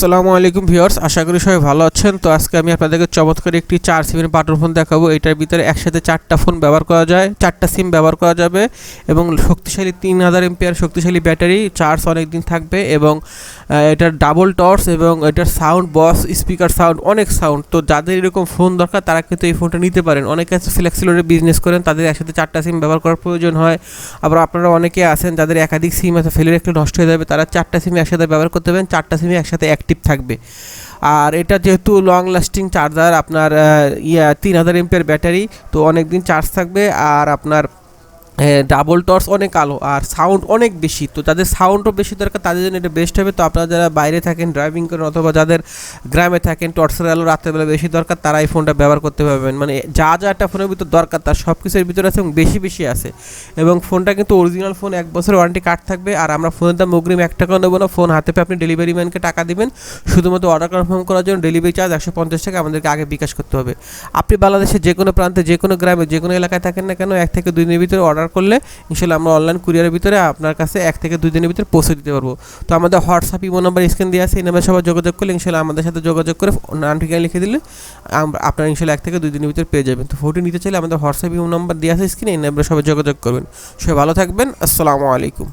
আসসালামু আলাইকুম ভিউয়ার্স, আশা করি সবাই ভালো আছেন। তো আজকে আমি আপনাদেরকে চমৎকার একটি চার সিমের বাটন ফোন দেখাবো। এটার ভিতরে একসাথে চারটা ফোন ব্যবহার করা যায়, চারটা সিম ব্যবহার করা যাবে এবং শক্তিশালী তিন হাজার এমপিআর শক্তিশালী ব্যাটারি, চার্জ অনেক দিন থাকবে এবং এটার ডাবল টর্চ এবং এটার সাউন্ড বস, স্পিকার সাউন্ড, অনেক সাউন্ড। তো যাদের এরকম ফোন দরকার, তারা কিন্তু এই ফোনটা নিতে পারেন। অনেকে আছে ফ্লেক্সিলোরে বিজনেস করেন, তাদের একসাথে চারটা সিম ব্যবহার করার প্রয়োজন হয়। আবার আপনারা অনেকে আছেন, যাদের একাধিক সিম আছে ফেলের একটু নষ্ট হয়ে যাবে, তারা চারটা সিম একসাথে ব্যবহার করতে পারেন। চারটা সিমই একসাথে অ্যাক্টিভ থাকবে। আর এটা যেহেতু লং লাস্টিং চার্জার আপনার ইয়া, তিন হাজার এমপের ব্যাটারি তো অনেক দিন চার্জ থাকবে। আর আপনার ডাবল টর্চ অনেক আলো আর সাউন্ড অনেক বেশি। তো যাদের সাউন্ডও বেশি দরকার, তাদের জন্য এটা বেস্ট হবে। তো আপনারা যারা বাইরে থাকেন ড্রাইভিং করেন অথবা যাদের গ্রামে থাকেন টর্চের আলো রাত্রেবেলা বেশি দরকার, তারা এই ফোনটা ব্যবহার করতে পারবেন। মানে যা যা একটা ফোনের ভিতর দরকার, তার সব কিছুর ভিতরে আছে এবং বেশি বেশি আছে। এবং ফোনটা কিন্তু অরিজিনাল ফোন এক বছর ওয়ারেন্টি কার্ড থাকবে। আর আমরা ফোনের দাম অগ্রিম এক টাকা নেব না। ফোন হাতে পেয়ে আপনি ডেলিভারি ম্যানকে টাকা দিবেন। শুধুমাত্র অর্ডার কনফার্ম করার জন্য ডেলিভারি চার্জ একশো পঞ্চাশ টাকা আমাদেরকে আগে বিকাশ করতে হবে। আপনি বাংলাদেশের যে কোনো প্রান্তে যে কোনো গ্রামে যে কোনো এলাকায় থাকেন না কেন, এক থেকে দুই দিনের ভিতরে অর্ডার করলে ইনশাল্লাহ আমরা অনলাইন কুরিয়ারের ভিতরে আপনার কাছে এক থেকে দুই দিনের ভিতরে পৌঁছে দিতে পারব। তো আমাদের হোয়াটসঅ্যাপ ইমো নাম্বার স্ক্রিন দিয়ে আছে, এই নাম্বারে সবাই যোগাযোগ করলে ইনশাল্লাহ আমাদের সাথে যোগাযোগ করে নাম ঠিকানা লিখে দিলে আপনার ইনশাল্লাহ এক থেকে দুই দিনের ভিতরে পেয়ে যাবেন। তো ফোনটি নিতে চাইলে আমাদের হোয়াটসঅ্যাপ ইমো নাম্বার দিয়ে আছে স্ক্রিনে এই নাম্বারে সবাই যোগাযোগ করবেন। সবাই ভালো থাকবেন, আসসালামু আলাইকুম।